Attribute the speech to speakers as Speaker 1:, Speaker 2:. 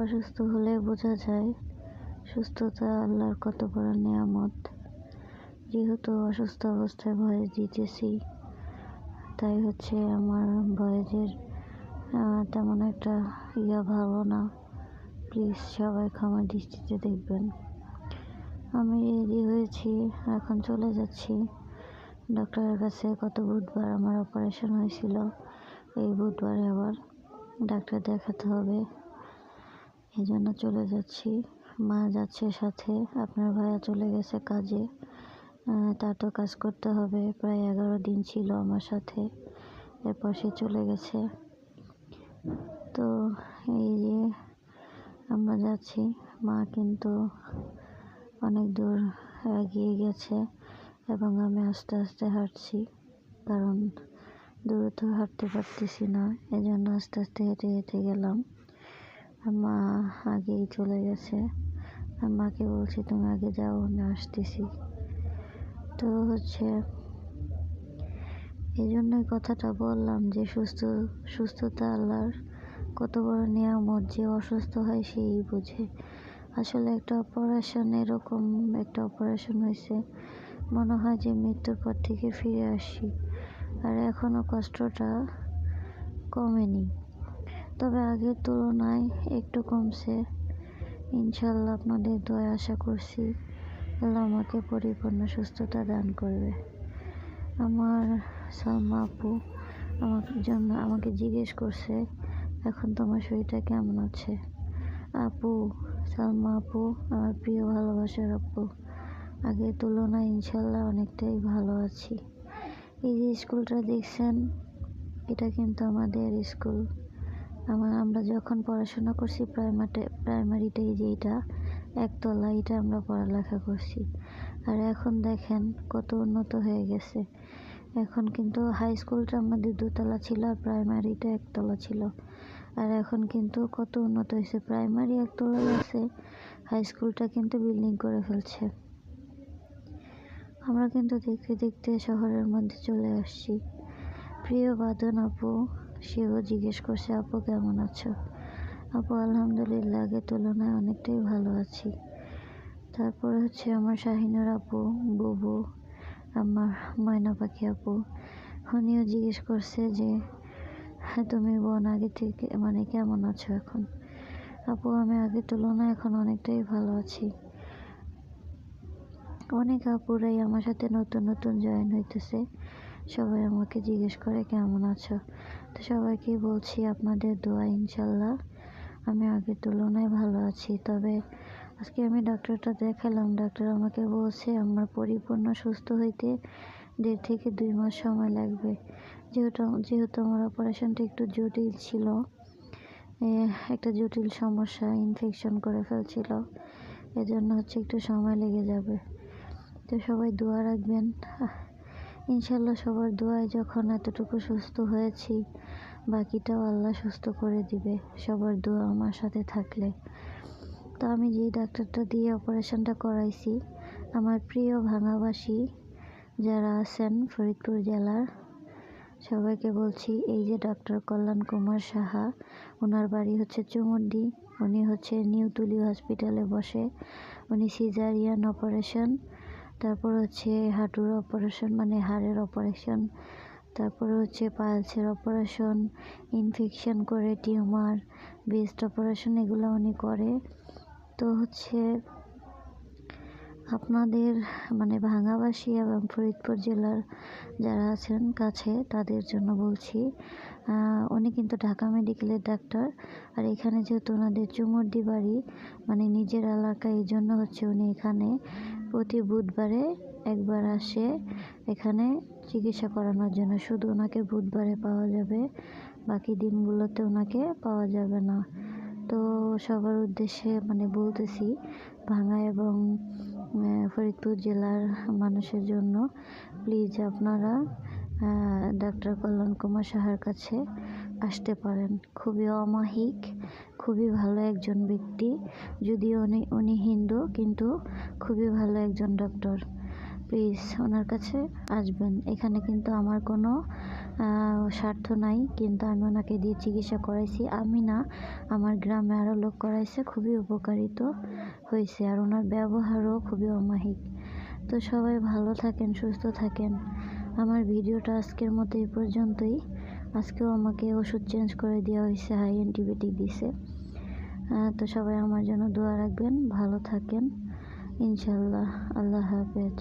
Speaker 1: অসুস্থ হলে বোঝা যায় সুস্থতা আল্লাহর কত বড় নিয়ামত। যেহেতু অসুস্থ অবস্থায় ভয়েস দিতেছি, তাই হচ্ছে আমার ভয়েসের তেমন একটা ইয়া ভালো না। প্লিজ সবাই ক্ষমা দৃষ্টিতে দেখবেন। আমি রেডি হয়েছি, এখন চলে যাচ্ছি। ডক্টরের কাছে গত বুধবার আমার অপারেশন হয়েছিল, এই বুধবারে আবার ডাক্তার দেখাতে হবে। এই জন্য চলে যাচ্ছি। মা যাচ্ছে সাথে, আপনার ভাইয়া চলে গেছে কাজে। তার তো কাজ করতে হবে, প্রায় এগারো দিন ছিল আমার সাথে। এরপর সে চলে গেছে। তো এই যে আমরা যাচ্ছি, মা কিন্তু অনেক দূর এগিয়ে গেছে এবং আমি আস্তে আস্তে হাঁটছি, কারণ দ্রুত হাঁটতে পারতেছি না, এজন্য আস্তে আস্তে হেঁটে হেঁটে গেলাম। মা আগেই চলে গেছে। মাকে বলছি, তুমি আগে যাও, আমি আসতেছি। তো হচ্ছে এই জন্যই কথাটা বললাম যে, সুস্থ, সুস্থতা আল্লাহর কত বড় নিয়ামত যে অসুস্থ হয় সেই বুঝে। আসলে একটা অপারেশন এরকম একটা অপারেশন হয়েছে, মনে হয় যে মৃত্যুর পর থেকে ফিরে আসি। আর এখনও কষ্টটা কমেনি। তবে আগের তুলনায় একটু কমছে। ইনশাল্লাহ আপনাদের দয়া আশা করছি আল্লাহ আমাকে পরিপূর্ণ সুস্থতা দান করবে। আমার সালমা আপু আমার জন্য আমাকে জিজ্ঞেস করছে, এখন তোমার শরীরটা কেমন আছে? আপু, সালমা আপু, আমার প্রিয় ভালোবাসার আপু, আগের তুলনায় ইনশাল্লাহ অনেকটাই ভালো আছি। এই যে স্কুলটা দেখছেন, এটা কিন্তু আমাদের স্কুল। আমার, আমরা যখন পড়াশোনা করছি প্রাইমারি প্রাইমারিটাই যে এটা একতলা এটা আমরা পড়ালেখা করছি। আর এখন দেখেন কত উন্নত হয়ে গেছে। এখন কিন্তু হাই স্কুলটা আমাদের দোতলা ছিল আর প্রাইমারিটা একতলা ছিল। আর এখন কিন্তু কত উন্নত হয়েছে। প্রাইমারি একতলা আছে হাই স্কুলটা কিন্তু বিল্ডিং করে ফেলছে। আমরা কিন্তু দেখতে দেখতে শহরের মধ্যে চলে আসছি। প্রিয় বাদন আপু সেও জিজ্ঞেস করছে, আপু, কেমন আছো? আপু, আলহামদুলিল্লাহ আগের তুলনায় অনেকটাই ভালো আছি। তারপরে হচ্ছে আমার শাহিনুর আপু, বুবু, আমার ময়না পাখি আপু। উনিও জিজ্ঞেস করছে যে হ্যাঁ তুমি বোন, আগে থেকে মানে কেমন আছো এখন? আপু, আমি আগের তুলনায় এখন অনেকটাই ভালো আছি। অনেক আপুরাই আমার সাথে নতুন নতুন জয়েন হইতেছে। সবাই আমাকে জিজ্ঞেস করে, কেমন আছো? তো সবাইকে বলছি, আপনাদের দোয়া ইনশাল্লাহ। আমি আগের তুলনায় ভালো আছি। তবে আজকে আমি ডাক্তারটা দেখালাম। ডাক্তার আমাকে বলছে, আমার পরিপূর্ণ সুস্থ হইতে দেড় থেকে দুই মাস সময় লাগবে। যেহেতু যেহেতু আমার অপারেশনটা একটু জটিল ছিল একটা জটিল সমস্যা ইনফেকশন করে ফেলছিল। এজন্য হচ্ছে একটু সময় লেগে যাবে। তো সবাই দোয়া রাখবেন। ইনশাল্লাহ সবার দোয়ায় যখন এতটুকু সুস্থ হয়েছি, বাকিটাও আল্লাহ সুস্থ করে দিবে। সবার দোয়া আমার সাথে থাকলে। তো আমি যেই ডাক্তারটা দিয়ে অপারেশনটা করাইছি, আমার প্রিয় ভাঙাবাসী যারা আছেন ফরিদপুর জেলার, সবাইকে বলছি, এই যে ডক্টর কল্যাণ কুমার সাহা, ওনার বাড়ি হচ্ছে চুমুন্ডি, উনি হচ্ছে নিউতুলি হসপিটালে বসে, উনি সিজারিয়ান অপারেশন তারপর হচ্ছে হাঁটুর অপারেশন মানে হাড়ের অপারেশন তারপরে হচ্ছে পালসের অপারেশন ইনফেকশন করে টিউমার বেস্ট অপারেশন এগুলো উনি করে। তো হচ্ছে আপনাদের মানে ভাঙাবাসী এবং ফরিদপুর জেলার যারা আছেন কাছে, তাদের জন্য বলছি উনি কিন্তু ঢাকা মেডিকেলের ডাক্তার। আর এখানে যেহেতু ওনাদের চুমুরদি বাড়ি মানে নিজের এলাকা এই জন্য হচ্ছে উনি এখানে প্রতি বুধবারে একবার আসে এখানে চিকিৎসা করানোর জন্য। শুধু ওনাকে বুধবারে পাওয়া যাবে, বাকি দিনগুলোতে ওনাকে পাওয়া যাবে না। তো সবার উদ্দেশ্যে মানে বলতেছি ভাঙা এবং ফরিদপুর জেলার মানুষের জন্য প্লিজ আপনারা ডাক্তার কল্যাণ কুমার সাহার কাছে আসতে পারেন। খুবই অমাহিক, খুবই ভালো একজন ব্যক্তি। যদিও উনি উনি হিন্দু, কিন্তু খুবই ভালো একজন ডক্টর প্লিজ ওনার কাছে আসবেন। এখানে কিন্তু আমার কোনো স্বার্থ নাই, কিন্তু আমি ওনাকে দিয়ে চিকিৎসা করাইছি। আমি না, আমার গ্রামে আরও লোক করাইছে, খুবই উপকারিত হয়েছে আর ওনার ব্যবহারও খুবই অমাহিক। তো সবাই ভালো থাকেন, সুস্থ থাকেন। আমার ভিডিওটা আজকের মতো এই পর্যন্তই। আজকেও আমাকে ওষুধ চেঞ্জ করে দেওয়া হয়েছে হাই অ্যান্টিবায়োটিক দিছে। তো সবাই আমার জন্য দোয়া রাখবেন, ভালো থাকেন। ইনশাল্লাহ আল্লাহ হাফেজ।